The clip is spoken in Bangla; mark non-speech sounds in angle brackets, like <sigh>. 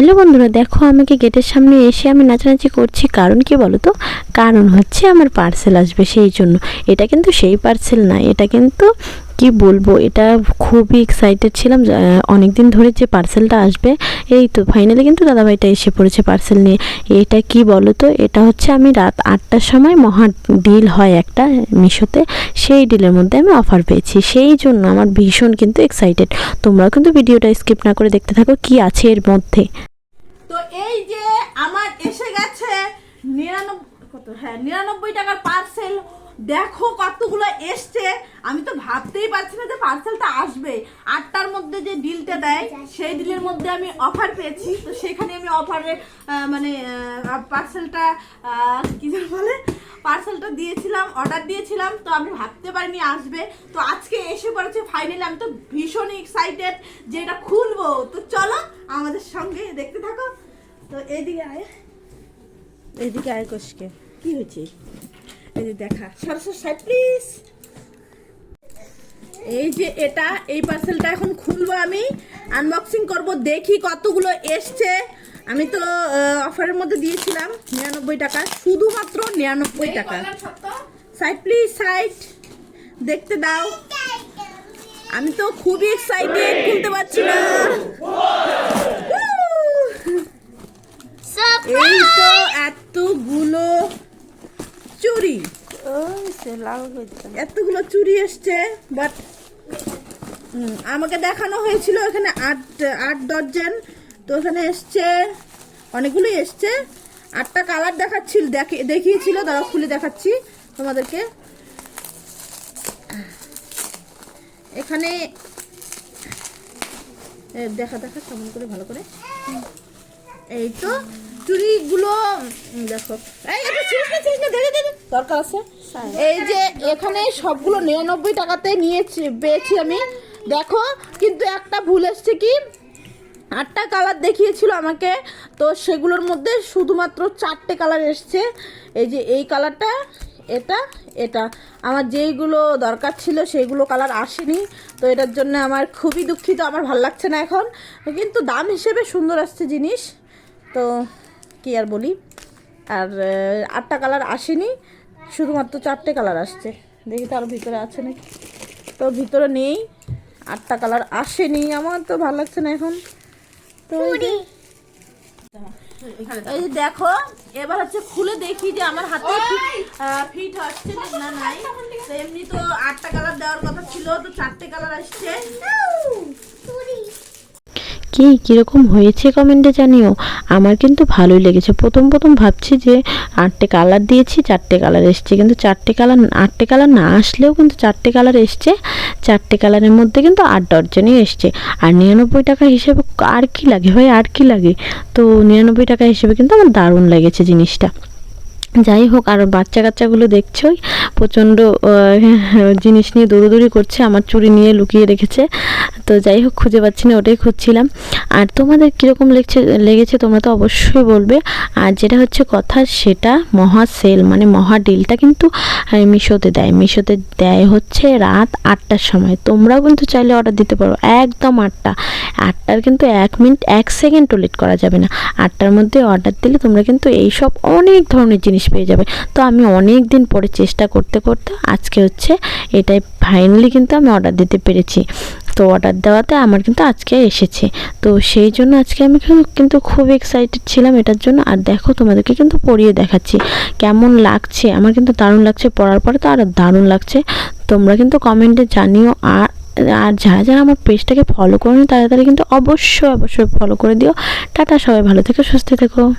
হ্যালো বন্ধুরা, দেখো আমাকে গেটের সামনে এসে আমি নাচানাচি করছি। কারণ কি বলো তো কারণ হচ্ছে আমার পার্সেল আসবে সেই জন্য এটা কিন্তু সেই পার্সেল না, এটা কিন্তু কি বলব? এটা খুবই এক্সাইটেড ছিলাম অনেক দিন ধরে যে পার্সেলটা আসবে, এই তো ফাইনালি কিন্তু দাদাভাইটা এসে পড়েছে পার্সেল নিয়ে। এটা কি বলো তো এটা হচ্ছে আমি রাত আটটার সময় মহা ডিল হয় একটা মিশোতে। সেই ডিলের মধ্যে আমি অফার পেয়েছি। সেই জন্য আমার ভীষণ কিন্তু এক্সাইটেড তোমরাও কিন্তু ভিডিওটা স্কিপ না করে দেখতে থাকো কি আছে এর মধ্যে। তো এই যে আমার এসে গেছে নিরানব্বই কত? হ্যাঁ নিরানব্বই টাকার পার্সেল দেখো কতগুলো এসছে। আমি তো ভাবতেই পারছি না যে পার্সেলটা আসবে। আটটার মধ্যে যে ডিলটা দেয় সেই ডিলের মধ্যে আমি অফার পেয়েছি। তো সেখানে আমি অফারে মানে পার্সেলটা কি বলে পার্সেলটা দিয়েছিলাম অর্ডার দিয়েছিলাম। তো আমি ভাবতে পারিনি আসবে। তো আজকে এসে পড়েছে ফাইনালি আমি তো ভীষণ এক্সাইটেড যে এটা খুলবো। তো চলো আমাদের সঙ্গে দেখতে থাকো। তো এইদিকে আয়। এইদিকে আয় কোষকে কি হয়েছে? এই যে দেখা সরাসরি সাইড প্লিজ এই যে এটা এই পার্সেলটা এখন খুলবো আমি। আনবক্সিং করব দেখি কতগুলো এসছে। আমি তো অফারের মধ্যে দিয়েছিলাম নিরানব্বই টাকা শুধুমাত্র নিরানব্বই টাকা। সাইড প্লিজ সাইড দেখতে দাও। আমি তো খুবই এক্সাইটেড খুলতে পারছি না এই তো এতগুলো চুরি এতগুলো চুরি এসছে বাট আমাকে দেখানো হয়েছিল এখানে আট আট দর্জন তো এখানে এসছে, অনেকগুলোই এসছে। আটটা কালার দেখাচ্ছিল, দেখে- দেখিয়েছিল দাঁড়া খুলে দেখাচ্ছি তোমাদেরকে। এখানে দেখা দেখা, কেমন করে, ভালো করে। এই তো চুড়িগুলো উম, দেখো। এই এটা ছিঁড়িস না ছিঁড়িস না ধীরে ধীরে দরকার আছে। এই যে এখানে সবগুলো নিরানব্বই টাকাতে নিয়েছি পেয়েছি আমি। দেখো কিন্তু একটা ভুল এসছে কি? আটটা কালার দেখিয়েছিল আমাকে তো সেগুলোর মধ্যে শুধুমাত্র চারটে কালার এসছে। এই যে এই কালারটা এটা এটা। আমার যেইগুলো দরকার ছিল সেইগুলো কালার আসেনি। তো এটার জন্য আমার খুবই দুঃখিত আমার ভালো লাগছে না এখন। কিন্তু দাম হিসেবে সুন্দর আসছে জিনিস। তো কি আর বলি? আর আটটা কালার আসেনি শুধুমাত্র চারটে কালার আসছে। দেখি তো আরও ভিতরে আছে নাকি? তো ভিতরে নেই আটটা কালার আসেনি। আমার তো ভালো লাগছে না এখন। তো এই যে- দেখো এবার হচ্ছে খুলে দেখি যে আমার হাতে ফিট হচ্ছে না নাই। তো এমনি তো আটটা কালার দেওয়ার কথা ছিল তো চারটে কালার আসছে। কি কীরকম হয়েছে কমেন্টে জানিও? আমার কিন্তু ভালোই লেগেছে। প্রথম প্রথম ভাবছি যে আটটে কালার দিয়েছি, চারটে কালার এসছে। কিন্তু চারটে কালার আটটে কালার না আসলেও কিন্তু চারটে কালার এসছে। চারটে কালারের মধ্যে কিন্তু আট ডর্জনই এসছে। আর নিরানব্বই টাকা হিসেবে আর কি লাগে ভাই? আর কি লাগে? তো নিরানব্বই টাকা হিসেবে কিন্তু আমার দারুণ লেগেছে জিনিসটা। যাই হোক, আর বাচ্চা কাচ্চাগুলো দেখছোই। প্রচণ্ড <laughs> জিনিস নিয়ে দৌড়োদৌড়ি করছে, আমার চুরি নিয়ে লুকিয়ে রেখেছে। তো যাই হোক, খুঁজে পাচ্ছি না, ওটাই খুঁজছিলাম। আর তোমাদের কীরকম লেগছে, লেগেছে তোমরা তো অবশ্যই বলবে। আর যেটা হচ্ছে কথা, সেটা মহা সেল মানে মহা ডিলটা কিন্তু মিশোতে দেয়। মিশোতে দেয় হচ্ছে রাত আটটার সময়। তোমরাও কিন্তু চাইলে অর্ডার দিতে পারো। একদম আটটা। আটটার কিন্তু এক মিনিট, এক সেকেন্ডও লেট করা যাবে না। আটটার মধ্যে অর্ডার দিলে তোমরা কিন্তু এইসব অনেক ধরনের জিনিস পেয়ে যাবে। তো আমি অনেক দিন পরে চেষ্টা করতে করতে আজকে হচ্ছে এটাই ফাইনালি কিন্তু আমি অর্ডার দিতে পেরেছি। তো অর্ডার দেওয়াতে আমার কিন্তু আজকে এসেছে। তো সেই জন্য আজকে আমি কিন্তু- খুব এক্সাইটেড ছিলাম এটার জন্য। আর দেখো তোমাদেরকে কিন্তু পরিয়ে দেখাচ্ছি। কেমন লাগছে? আমার কিন্তু দারুণ লাগছে। পরার পরে তো আরও দারুণ লাগছে। তোমরা কিন্তু কমেন্টে জানিও। আর আর যারা যারা আমার পেজটাকে ফলো করোনি তারা তারা কিন্তু অবশ্যই অবশ্যই ফলো করে দিও। টাটা, সবাই ভালো থেকো, সুস্থ থেকো।